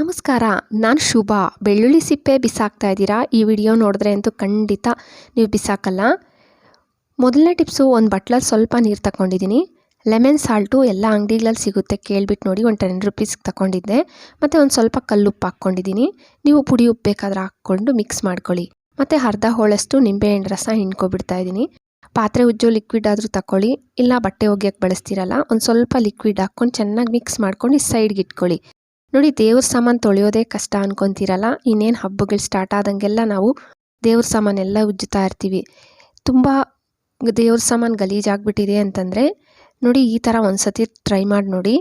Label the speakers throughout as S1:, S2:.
S1: ನಮಸ್ಕಾರ, ನಾನು ಶುಭ. ಬೆಳ್ಳುಳ್ಳಿ ಸಿಪ್ಪೆ ಬಿಸಾಕ್ತಾ ಇದ್ದೀರಾ? ಈ ವಿಡಿಯೋ ನೋಡಿದ್ರೆ ಅಂತೂ ಖಂಡಿತ ನೀವು ಬಿಸಾಕಲ್ಲ. ಮೊದಲನೇ ಟಿಪ್ಸು, ಒಂದು ಬಟ್ಲಲ್ಲಿ ಸ್ವಲ್ಪ ನೀರು ತಗೊಂಡಿದ್ದೀನಿ ಲೆಮನ್ ಸಾಲ್ಟು ಎಲ್ಲ ಅಂಗಡಿಗಳಲ್ಲಿ ಸಿಗುತ್ತೆ ಕೇಳ್ಬಿಟ್ಟು ನೋಡಿ ಒಂದು ಟೆನ್ ರುಪೀಸ್ಗೆ ತಗೊಂಡಿದ್ದೆ ಮತ್ತು ಒಂದು ಸ್ವಲ್ಪ ಕಲ್ಲುಪ್ಪು ಹಾಕ್ಕೊಂಡಿದ್ದೀನಿ. ನೀವು ಪುಡಿ ಉಪ್ಪು ಬೇಕಾದ್ರೆ ಹಾಕ್ಕೊಂಡು ಮಿಕ್ಸ್ ಮಾಡ್ಕೊಳ್ಳಿ. ಮತ್ತು ಅರ್ಧ ಹೋಳಷ್ಟು ನಿಂಬೆಹಣ್ಣು ರಸ ಹಿಂಡ್ಕೊಬಿಡ್ತಾ ಇದ್ದೀನಿ. ಪಾತ್ರೆ ಉಜ್ಜೋ ಲಿಕ್ವಿಡ್ ಆದರೂ ತಗೊಳ್ಳಿ ಇಲ್ಲ ಬಟ್ಟೆ ಒಗೆಯೋಕ್ಕೆ ಬಳಸ್ತೀರಲ್ಲ, ಒಂದು ಸ್ವಲ್ಪ ಲಿಕ್ವಿಡ್ ಹಾಕ್ಕೊಂಡು ಚೆನ್ನಾಗಿ ಮಿಕ್ಸ್ ಮಾಡ್ಕೊಂಡು ಈ ಸೈಡ್ಗೆ ಇಟ್ಕೊಳ್ಳಿ. ನೋಡಿ, ದೇವ್ರ ಸಾಮಾನು ತೊಳೆಯೋದೇ ಕಷ್ಟ ಅನ್ಕೊಂತೀರಲ್ಲ? ಇನ್ನೇನು ಹಬ್ಬಗಳು ಸ್ಟಾರ್ಟ್ ಆದಂಗೆಲ್ಲ ನಾವು ದೇವ್ರ ಸಾಮಾನೆಲ್ಲ ಉಜ್ಜುತ್ತಾ ಇರ್ತೀವಿ. ತುಂಬ ದೇವ್ರ ಸಾಮಾನು ಗಲೀಜಾಗ್ಬಿಟ್ಟಿದೆ ಅಂತಂದರೆ, ನೋಡಿ, ಈ ಥರ ಒಂದು ಸತಿ ಟ್ರೈ ಮಾಡಿ ನೋಡಿ.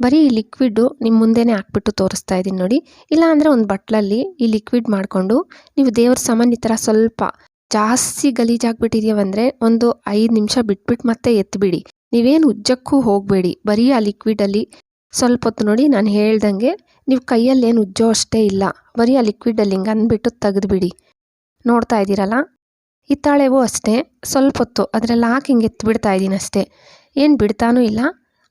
S1: ಬರೀ ಈ ಲಿಕ್ವಿಡ್ಡು ನಿಮ್ಮ ಮುಂದೆನೇ ಹಾಕ್ಬಿಟ್ಟು ತೋರಿಸ್ತಾ ಇದ್ದೀನಿ ನೋಡಿ. ಇಲ್ಲ ಅಂದರೆ ಒಂದು ಬಟ್ಲಲ್ಲಿ ಈ ಲಿಕ್ವಿಡ್ ಮಾಡಿಕೊಂಡು ನೀವು ದೇವ್ರ ಸಾಮಾನು ಈ ಥರ ಸ್ವಲ್ಪ ಜಾಸ್ತಿ ಗಲೀಜಾಗ್ಬಿಟ್ಟಿದ್ಯವಂದರೆ ಒಂದು ಐದು ನಿಮಿಷ ಬಿಟ್ಬಿಟ್ಟು ಮತ್ತೆ ಎತ್ತಿಬಿಡಿ ನೀವೇನು ಉಜ್ಜಕ್ಕೂ ಹೋಗಬೇಡಿ. ಬರೀ ಆ ಲಿಕ್ವಿಡಲ್ಲಿ ಸ್ವಲ್ಪ ಹೊತ್ತು ನೋಡಿ ನಾನು ಹೇಳ್ದಂಗೆ, ನೀವು ಕೈಯಲ್ಲಿ ಏನು ಉಜ್ಜೋ ಅಷ್ಟೇ ಇಲ್ಲ. ಬರೀ ಆ ಲಿಕ್ವಿಡಲ್ಲಿ ಹಿಂಗೆ ಅಂದ್ಬಿಟ್ಟು ತೆಗೆದುಬಿಡಿ. ನೋಡ್ತಾ ಇದ್ದೀರಲ್ಲ? ಹಿತ್ತಾಳೆವೂ ಅಷ್ಟೇ. ಸ್ವಲ್ಪ ಹೊತ್ತು ಅದರಲ್ಲಿ ಹಾಕಿ ಹಿಂಗೆ ಎತ್ಬಿಡ್ತಾ ಇದ್ದೀನಿ ಅಷ್ಟೇ. ಏನು ಬಿಡ್ತಾನೂ ಇಲ್ಲ.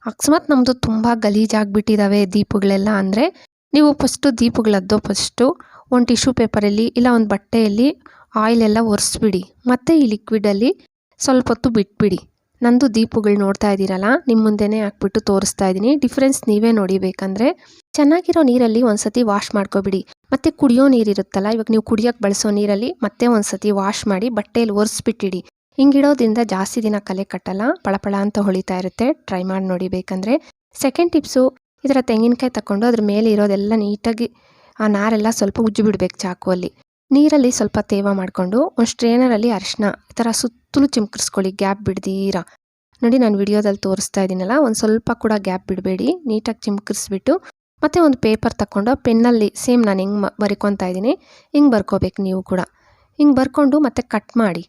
S1: ಅಕಸ್ಮಾತ್ ನಮ್ಮದು ತುಂಬ ಗಲೀಜಾಗ್ಬಿಟ್ಟಿದ್ದಾವೆ ದೀಪಗಳೆಲ್ಲ ಅಂದರೆ, ನೀವು ಫಸ್ಟು ದೀಪಗಳದ್ದು ಫಸ್ಟು ಒಂದು ಟಿಶ್ಯೂ ಪೇಪರಲ್ಲಿ ಇಲ್ಲ ಒಂದು ಬಟ್ಟೆಯಲ್ಲಿ ಆಯಿಲೆಲ್ಲ ಒರೆಸ್ಬಿಡಿ. ಮತ್ತು ಈ ಲಿಕ್ವಿಡಲ್ಲಿ ಸ್ವಲ್ಪ ಹೊತ್ತು ಬಿಟ್ಬಿಡಿ. ನಂದು ದೀಪಗಳು ನೋಡ್ತಾ ಇದ್ದೀರಲ್ಲ ನಿಮ್ಮ ಮುಂದೆನೇ ಹಾಕ್ಬಿಟ್ಟು ತೋರಿಸ್ತಾ ಇದ್ದೀನಿ. ಡಿಫ್ರೆನ್ಸ್ ನೀವೇ ನೋಡಿಬೇಕಂದ್ರೆ, ಚೆನ್ನಾಗಿರೋ ನೀರಲ್ಲಿ ಒಂದ್ಸತಿ ವಾಶ್ ಮಾಡ್ಕೊಬಿಡಿ. ಮತ್ತೆ ಕುಡಿಯೋ ನೀರಿರುತ್ತಲ್ಲ ಇವಾಗ ನೀವು ಕುಡಿಯೋಕ್ಕೆ ಬಳಸೋ ನೀರಲ್ಲಿ ಮತ್ತೆ ಒಂದ್ಸತಿ ವಾಶ್ ಮಾಡಿ ಬಟ್ಟೆಯಲ್ಲಿ ಒರೆಸ್ಬಿಟ್ಟಿಡಿ. ಹಿಂಗಿಡೋದ್ರಿಂದ ಜಾಸ್ತಿ ದಿನ ಕಲೆ ಕಟ್ಟಲ್ಲ, ಪಳಪಳ ಅಂತ ಹೊಳಿತಾ ಇರುತ್ತೆ. ಟ್ರೈ ಮಾಡಿ ನೋಡಿ ಬೇಕಂದರೆ ಸೆಕೆಂಡ್ ಟಿಪ್ಸು ಇದರ ತೆಂಗಿನಕಾಯಿ ತಗೊಂಡು ಅದ್ರ ಮೇಲೆ ಇರೋದೆಲ್ಲ ನೀಟಾಗಿ ಆ ನಾರೆಲ್ಲ ಸ್ವಲ್ಪ ಉಜ್ಜಿಬಿಡ್ಬೇಕು ಚಾಕುವಲ್ಲಿ. ನೀರಲ್ಲಿ ಸ್ವಲ್ಪ ತೇವ ಮಾಡಿಕೊಂಡು ಒಂದು ಸ್ಟ್ರೇನರಲ್ಲಿ ಅರಿಶಿನ ಈ ಥರ ಸುತ್ತಲೂ ಚಿಮ್ಕರಿಸ್ಕೊಳ್ಳಿ ಗ್ಯಾಪ್ ಬಿಡ್ದೀರಾ. ನೋಡಿ ನಾನು ವಿಡಿಯೋದಲ್ಲಿ ತೋರಿಸ್ತಾ ಇದ್ದೀನಲ್ಲ ಒಂದು ಸ್ವಲ್ಪ ಕೂಡ ಗ್ಯಾಪ್ ಬಿಡಬೇಡಿ, ನೀಟಾಗಿ ಚಿಮ್ಕರಿಸ್ಬಿಟ್ಟು ಮತ್ತು ಒಂದು ಪೇಪರ್ ತಗೊಂಡು ಪೆನ್ನಲ್ಲಿ ಸೇಮ್ ನಾನು ಹಿಂಗೆ ಬರ್ಕೊತಾ ಇದ್ದೀನಿ ಹಿಂಗೆ ಬರ್ಕೋಬೇಕು ನೀವು ಕೂಡ. ಹಿಂಗೆ ಬರ್ಕೊಂಡು ಮತ್ತೆ ಕಟ್ ಮಾಡಿ.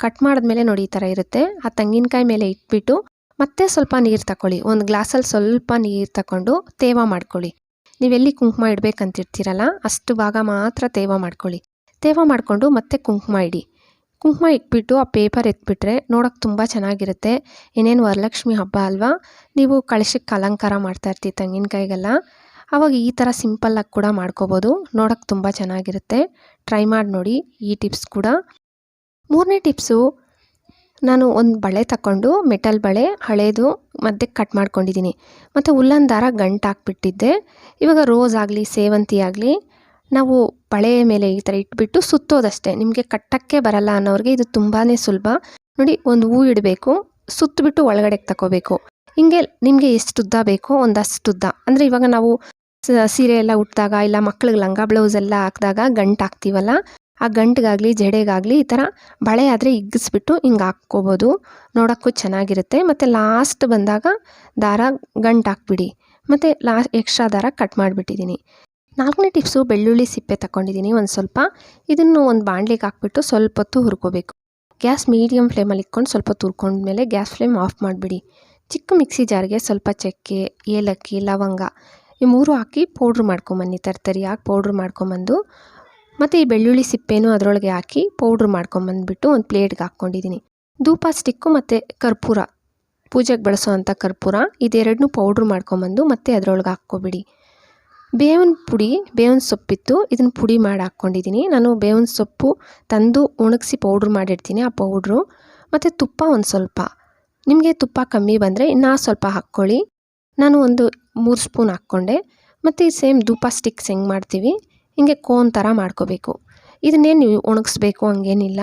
S1: ಕಟ್ ಮಾಡಿದ್ಮೇಲೆ ನೋಡಿ ಈ ಥರ ಇರುತ್ತೆ. ಆ ತೆಂಗಿನಕಾಯಿ ಮೇಲೆ ಇಟ್ಬಿಟ್ಟು ಮತ್ತೆ ಸ್ವಲ್ಪ ನೀರು ತಗೊಳ್ಳಿ ಒಂದು ಗ್ಲಾಸಲ್ಲಿ ಸ್ವಲ್ಪ ನೀರು ತಗೊಂಡು ತೇವ ಮಾಡ್ಕೊಳ್ಳಿ. ನೀವೆಲ್ಲಿ ಕುಂಕುಮ ಇಡಬೇಕಂತಿರ್ತೀರಲ್ಲ, ಅಷ್ಟು ಭಾಗ ಮಾತ್ರ ತೇವ ಮಾಡ್ಕೊಳ್ಳಿ. ತೇವ ಮಾಡಿಕೊಂಡು ಮತ್ತೆ ಕುಂಕುಮ ಇಡಿ. ಕುಂಕುಮ ಇಟ್ಬಿಟ್ಟು ಆ ಪೇಪರ್ ಎತ್ಬಿಟ್ರೆ ನೋಡೋಕೆ ತುಂಬ ಚೆನ್ನಾಗಿರುತ್ತೆ. ಏನೇನು ವರಲಕ್ಷ್ಮಿ ಹಬ್ಬ ಅಲ್ವಾ? ನೀವು ಕಳಶಕ್ಕೆ ಅಲಂಕಾರ ಮಾಡ್ತಾ ಇರ್ತೀವಿ ತೆಂಗಿನಕಾಯಿಗೆಲ್ಲ ಆವಾಗ ಈ ಥರ ಸಿಂಪಲ್ಲಾಗಿ ಕೂಡ ಮಾಡ್ಕೋಬೋದು. ನೋಡೋಕೆ ತುಂಬ ಚೆನ್ನಾಗಿರುತ್ತೆ. ಟ್ರೈ ಮಾಡಿ ನೋಡಿ ಈ ಟಿಪ್ಸ್ ಕೂಡ. ಮೂರನೇ ಟಿಪ್ಸು, ನಾನು ಒಂದು ಬಳೆ ತಗೊಂಡು ಮೆಟಲ್ ಬಳೆ ಹಳೇದು ಮಧ್ಯಕ್ಕೆ ಕಟ್ ಮಾಡ್ಕೊಂಡಿದ್ದೀನಿ. ಮತ್ತು ಉಲ್ಲನ್ ದಾರ ಗಂಟು ಹಾಕ್ಬಿಟ್ಟಿದ್ದೆ ಇವಾಗ ರೋಸ್ ಆಗಲಿ, ಸೇವಂತಿ ಆಗಲಿ ನಾವು ಬಳೆ ಮೇಲೆ ಈ ಥರ ಇಟ್ಬಿಟ್ಟು ಸುತ್ತೋದಷ್ಟೇ. ನಿಮಗೆ ಕಟ್ಟಕ್ಕೆ ಬರಲ್ಲ ಅನ್ನೋರಿಗೆ ಇದು ತುಂಬಾ ಸುಲಭ. ನೋಡಿ, ಒಂದು ಹೂ ಇಡಬೇಕು, ಸುತ್ತಬಿಟ್ಟು ಒಳಗಡೆಗೆ ತಗೋಬೇಕು ಹಿಂಗೆ ನಿಮಗೆ ಎಷ್ಟು ಉದ್ದ ಬೇಕೋ ಒಂದಷ್ಟು ಉದ್ದ ಅಂದರೆ ಇವಾಗ ನಾವು ಸೀರೆ ಎಲ್ಲ ಉಟ್ಟಿದಾಗ ಇಲ್ಲ ಮಕ್ಳಿಗೆ ಲಂಗ ಬ್ಲೌಸ್ ಎಲ್ಲ ಹಾಕಿದಾಗ ಗಂಟು ಹಾಕ್ತೀವಲ್ಲ, ಆ ಗಂಟಿಗಾಗಲಿ, ಜಡೆಗಾಗಲಿ ಈ ಥರ ಬಳೆ ಆದರೆ ಇಗ್ಗಿಸ್ಬಿಟ್ಟು ಹಿಂಗೆ ಹಾಕ್ಕೋಬೋದು. ನೋಡೋಕ್ಕೂ ಚೆನ್ನಾಗಿರುತ್ತೆ. ಮತ್ತು ಲಾಸ್ಟ್ ಬಂದಾಗ ದಾರ ಗಂಟು ಹಾಕ್ಬಿಡಿ. ಮತ್ತು ಲಾಸ್ಟ್ ಎಕ್ಸ್ಟ್ರಾ ದಾರ ಕಟ್ ಮಾಡಿಬಿಟ್ಟಿದ್ದೀನಿ ನಾಲ್ಕನೇ ಟಿಪ್ಸು, ಬೆಳ್ಳುಳ್ಳಿ ಸಿಪ್ಪೆ ತಗೊಂಡಿದ್ದೀನಿ ಒಂದು ಸ್ವಲ್ಪ. ಇದನ್ನು ಒಂದು ಬಾಣಲಿಗೆ ಹಾಕ್ಬಿಟ್ಟು ಸ್ವಲ್ಪ ಹೊತ್ತು ಹುರ್ಕೋಬೇಕು. ಗ್ಯಾಸ್ ಮೀಡಿಯಮ್ ಫ್ಲೇಮಲ್ಲಿ ಇಟ್ಕೊಂಡು ಸ್ವಲ್ಪ ಹೊತ್ತು ಹುರ್ಕೊಂಡ್ಮೇಲೆ ಗ್ಯಾಸ್ ಫ್ಲೇಮ್ ಆಫ್ ಮಾಡಿಬಿಡಿ. ಚಿಕ್ಕ ಮಿಕ್ಸಿ ಜಾರಿಗೆ ಸ್ವಲ್ಪ ಚಕ್ಕೆ, ಏಲಕ್ಕಿ, ಲವಂಗ ಈ ಮೂರು ಹಾಕಿ ಪೌಡ್ರ್ ಮಾಡ್ಕೊಂಬನ್ನಿ. ತರ್ತರಿಯಾಗಿ ಪೌಡ್ರ್ ಮಾಡ್ಕೊಂಬಂದು. ಮತ್ತು ಈ ಬೆಳ್ಳುಳ್ಳಿ ಸಿಪ್ಪೆನೂ ಅದರೊಳಗೆ ಹಾಕಿ ಪೌಡ್ರ್ ಮಾಡ್ಕೊಂಬಂದ್ಬಿಟ್ಟು ಒಂದು ಪ್ಲೇಟ್ಗೆ ಹಾಕ್ಕೊಂಡಿದ್ದೀನಿ. ಧೂಪ, ಸ್ಟಿಕ್ಕು ಮತ್ತು ಕರ್ಪೂರ, ಪೂಜೆಗೆ ಬಳಸೋ ಅಂಥ ಕರ್ಪೂರ ಇದೆರಡನ್ನೂ ಪೌಡ್ರ್ ಮಾಡ್ಕೊಂಬಂದು ಮತ್ತೆ ಅದರೊಳಗೆ ಹಾಕ್ಕೊಬಿಡಿ. ಬೇವಿನ ಪುಡಿ, ಬೇವಿನ ಸೊಪ್ಪಿತ್ತು. ಇದನ್ನು ಪುಡಿ ಮಾಡಿ ಹಾಕ್ಕೊಂಡಿದ್ದೀನಿ ನಾನು ಬೇವಿನ ಸೊಪ್ಪು ತಂದು ಒಣಗಿಸಿ ಪೌಡ್ರ್ ಮಾಡಿರ್ತೀನಿ ಆ ಪೌಡ್ರು ಮತ್ತು ತುಪ್ಪ ಒಂದು ಸ್ವಲ್ಪ. ನಿಮಗೆ ತುಪ್ಪ ಕಮ್ಮಿ ಬಂದರೆ ಇನ್ನೂ ಸ್ವಲ್ಪ ಹಾಕ್ಕೊಳ್ಳಿ. ನಾನು ಒಂದು ಮೂರು ಸ್ಪೂನ್ ಹಾಕ್ಕೊಂಡೆ. ಮತ್ತು ಸೇಮ್ ಧೂಪ ಸ್ಟಿಕ್ಸ್ ಹೆಂಗೆ ಮಾಡ್ತೀವಿ? ಹಿಂಗೆ ಕೋನ್ ಥರ ಮಾಡ್ಕೋಬೇಕು. ಇದನ್ನೇ ನೀವು ಒಣಗಿಸ್ಬೇಕು, ಹಂಗೇನಿಲ್ಲ.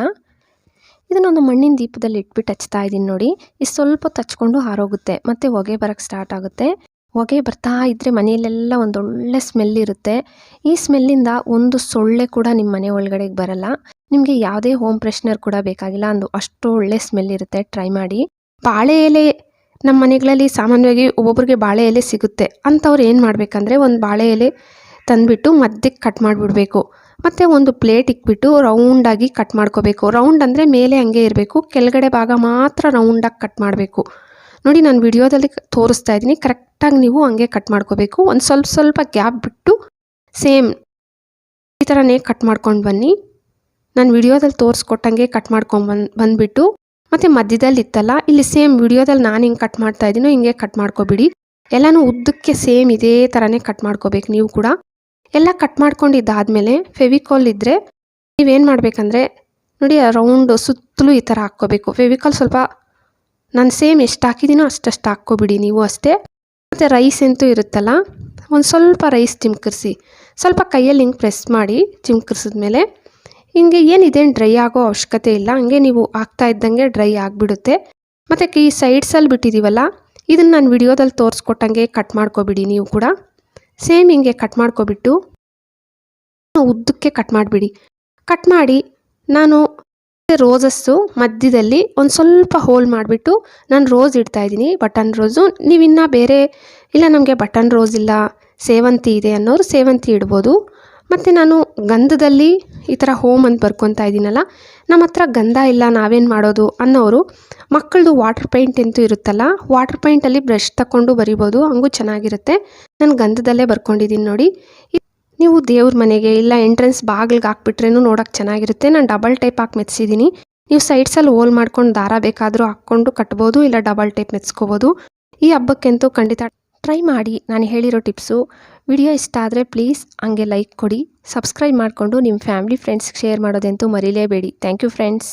S1: ಇದನ್ನೊಂದು ಮಣ್ಣಿನ ದೀಪದಲ್ಲಿ ಇಟ್ಬಿಟ್ಟು ಹಚ್ತಾ ಇದ್ದೀನಿ ನೋಡಿ. ಇದು ಸ್ವಲ್ಪ ತಚ್ಕೊಂಡು ಹಾರೋಗುತ್ತೆ. ಮತ್ತು ಹೊಗೆ ಬರೋಕ್ಕೆ ಸ್ಟಾರ್ಟ್ ಆಗುತ್ತೆ. ಹೊಗೆ ಬರ್ತಾ ಇದ್ದರೆ ಮನೆಯಲ್ಲೆಲ್ಲ ಒಳ್ಳೆ ಸ್ಮೆಲ್ ಇರುತ್ತೆ. ಈ ಸ್ಮೆಲ್ಲಿಂದ ಒಂದು ಸೊಳ್ಳೆ ಕೂಡ ನಿಮ್ಮ ಮನೆ ಒಳಗಡೆಗೆ ಬರಲ್ಲ. ನಿಮಗೆ ಯಾವುದೇ ಹೋಮ್ ಫ್ರೆಶ್ನರ್ ಕೂಡ ಬೇಕಾಗಿಲ್ಲ. ಅಂದು ಅಷ್ಟು ಒಳ್ಳೆ ಸ್ಮೆಲ್ ಇರುತ್ತೆ. ಟ್ರೈ ಮಾಡಿ. ಬಾಳೆ ಎಲೆ ನಮ್ಮ ಮನೆಗಳಲ್ಲಿ ಸಾಮಾನ್ಯವಾಗಿ ಒಬ್ಬೊಬ್ರಿಗೆ ಬಾಳೆ ಎಲೆ ಸಿಗುತ್ತೆ. ಅಂಥವ್ರು ಏನು ಮಾಡಬೇಕಂದ್ರೆ ಒಂದು ಬಾಳೆ ಎಲೆ ತಂದುಬಿಟ್ಟು ಮಧ್ಯಕ್ಕೆ ಕಟ್ ಮಾಡಿಬಿಡ್ಬೇಕು. ಮತ್ತು ಒಂದು ಪ್ಲೇಟ್ ಇಕ್ಬಿಟ್ಟು ರೌಂಡಾಗಿ ಕಟ್ ಮಾಡ್ಕೋಬೇಕು. ರೌಂಡ್ ಅಂದರೆ ಮೇಲೆ ಹಂಗೆ ಇರಬೇಕು. ಕೆಳಗಡೆ ಭಾಗ ಮಾತ್ರ ರೌಂಡಾಗಿ ಕಟ್ ಮಾಡಬೇಕು. ನೋಡಿ ನಾನು ವಿಡಿಯೋದಲ್ಲಿ ತೋರಿಸ್ತಾ ಇದ್ದೀನಿ. ಕರೆಕ್ಟಾಗಿ ನೀವು ಹಂಗೆ ಕಟ್ ಮಾಡ್ಕೋಬೇಕು. ಒಂದು ಸ್ವಲ್ಪ ಸ್ವಲ್ಪ ಗ್ಯಾಪ್ ಬಿಟ್ಟು ಸೇಮ್ ಈ ಥರನೇ ಕಟ್ ಮಾಡ್ಕೊಂಡು ಬನ್ನಿ. ನಾನು ವಿಡಿಯೋದಲ್ಲಿ ತೋರಿಸ್ಕೊಟ್ಟಂಗೆ ಕಟ್ ಮಾಡ್ಕೊಂಬಂದು ಬಂದುಬಿಟ್ಟು ಮತ್ತು ಮಧ್ಯದಲ್ಲಿ ಇತ್ತಲ್ಲ, ಇಲ್ಲಿ ಸೇಮ್ ವಿಡಿಯೋದಲ್ಲಿ ನಾನು ಹಿಂಗೆ ಕಟ್ ಮಾಡ್ತಾ ಇದ್ದೀನೋ ಹಿಂಗೆ ಕಟ್ ಮಾಡ್ಕೊಬಿಡಿ. ಎಲ್ಲನೂ ಉದ್ದಕ್ಕೆ ಸೇಮ್ ಇದೇ ಥರನೇ ಕಟ್ ಮಾಡ್ಕೋಬೇಕು ನೀವು ಕೂಡ. ಎಲ್ಲ ಕಟ್ ಮಾಡ್ಕೊಂಡಿದ್ದಾದಮೇಲೆ ಫೆವಿಕಾಲ್ ಇದ್ದರೆ ನೀವೇನು ಮಾಡಬೇಕಂದ್ರೆ, ನೋಡಿ ರೌಂಡ್ ಸುತ್ತಲೂ ಈ ಥರ ಹಾಕ್ಕೋಬೇಕು. ಫೆವಿಕಾಲ್ ಸ್ವಲ್ಪ ನಾನು ಸೇಮ್ ಎಷ್ಟು ಹಾಕಿದ್ದೀನೋ ಅಷ್ಟಷ್ಟು ಹಾಕ್ಕೊಬಿಡಿ ನೀವು ಅಷ್ಟೇ. ಮತ್ತು ರೈಸ್ ಅಂತೂ ಇರುತ್ತಲ್ಲ, ಒಂದು ಸ್ವಲ್ಪ ರೈಸ್ ಚಿಮ್ಕರಿಸಿ, ಸ್ವಲ್ಪ ಕೈಯಲ್ಲಿ ಹಿಂಗೆ ಪ್ರೆಸ್ ಮಾಡಿ ಚಿಮ್ಕರಿಸಿದ್ಮೇಲೆ ಹಿಂಗೆ ಏನಿದೇನು ಡ್ರೈ ಆಗೋ ಅವಶ್ಯಕತೆ ಇಲ್ಲ, ಹಂಗೆ ನೀವು ಹಾಕ್ತಾ ಇದ್ದಂಗೆ ಡ್ರೈ ಆಗಿಬಿಡುತ್ತೆ. ಮತ್ತು ಈ ಸೈಡ್ಸಲ್ಲಿ ಬಿಟ್ಟಿದ್ದೀವಲ್ಲ ಇದನ್ನು ನಾನು ವಿಡಿಯೋದಲ್ಲಿ ತೋರಿಸ್ಕೊಟ್ಟಂಗೆ ಕಟ್ ಮಾಡ್ಕೊಬಿಡಿ ನೀವು ಕೂಡ. ಸೇಮ್ ಹಿಂಗೆ ಕಟ್ ಮಾಡ್ಕೊಬಿಟ್ಟು ಉದ್ದಕ್ಕೆ ಕಟ್ ಮಾಡಿಬಿಡಿ. ಕಟ್ ಮಾಡಿ ನಾನು ರೋಸಸ್ಸು ಮಧ್ಯದಲ್ಲಿ ಒಂದು ಸ್ವಲ್ಪ ಹೋಲ್ ಮಾಡಿಬಿಟ್ಟು ನಾನು ರೋಸ್ ಇಡ್ತಾ ಇದ್ದೀನಿ. ಬಟನ್ ರೋಸು ನೀವಿನ್ನು ಬೇರೆ, ಇಲ್ಲ ನಮಗೆ ಬಟನ್ ರೋಸ್ ಇಲ್ಲ, ಸೇವಂತಿ ಇದೆ ಅನ್ನೋರು ಸೇವಂತಿ ಇಡ್ಬೋದು. ಮತ್ತು ನಾನು ಗಂಧದಲ್ಲಿ ಈ ಥರ ಹೋಮ್ ಅಂತ ಬರ್ಕೊತಾ ಇದ್ದೀನಲ್ಲ ನಮ್ಮ ಹತ್ರ ಗಂಧ ಇಲ್ಲ, ನಾವೇನು ಮಾಡೋದು ಅನ್ನೋರು, ಮಕ್ಕಳದು ವಾಟರ್ ಪೇಂಟ್ ಅಂತೂ ಇರುತ್ತಲ್ಲ ವಾಟರ್ ಪೇಂಟಲ್ಲಿ ಬ್ರಷ್ ತಗೊಂಡು ಬರಿಬೋದು, ಹಂಗೂ ಚೆನ್ನಾಗಿರುತ್ತೆ. ನಾನು ಗಂಧದಲ್ಲೇ ಬರ್ಕೊಂಡಿದ್ದೀನಿ ನೋಡಿ. ನೀವು ದೇವ್ರ ಮನೆಗೆ ಇಲ್ಲ ಎಂಟ್ರೆನ್ಸ್ ಬಾಗಿಲಿಗೆ ಹಾಕ್ಬಿಟ್ರೇನು ನೋಡೋಕೆ ಚೆನ್ನಾಗಿರುತ್ತೆ. ನಾನು ಡಬಲ್ ಟೈಪ್ ಹಾಕಿ ಮೆತ್ಸಿದ್ದೀನಿ ನೀವು ಸೈಡ್ಸಲ್ಲಿ ಹೋಲ್ ಮಾಡ್ಕೊಂಡು ದಾರ ಬೇಕಾದರೂ ಹಾಕ್ಕೊಂಡು ಕಟ್ಬೋದು, ಇಲ್ಲ ಡಬಲ್ ಟೈಪ್ ಮೆತ್ಸ್ಕೋಬೋದು. ಈ ಹಬ್ಬಕ್ಕಂತೂ ಖಂಡಿತ ಟ್ರೈ ಮಾಡಿ. ನಾನು ಹೇಳಿರೋ ಟಿಪ್ಸು, ವಿಡಿಯೋ ಇಷ್ಟ ಆದರೆ ಪ್ಲೀಸ್ ಹಂಗೆ ಲೈಕ್ ಕೊಡಿ. ಸಬ್ಸ್ಕ್ರೈಬ್ ಮಾಡಿಕೊಂಡು ನಿಮ್ಮ ಫ್ಯಾಮಿಲಿ ಫ್ರೆಂಡ್ಸ್ಗೆ ಶೇರ್ ಮಾಡೋದಂತೂ ಮರೀಲೇಬೇಡಿ. Thank you friends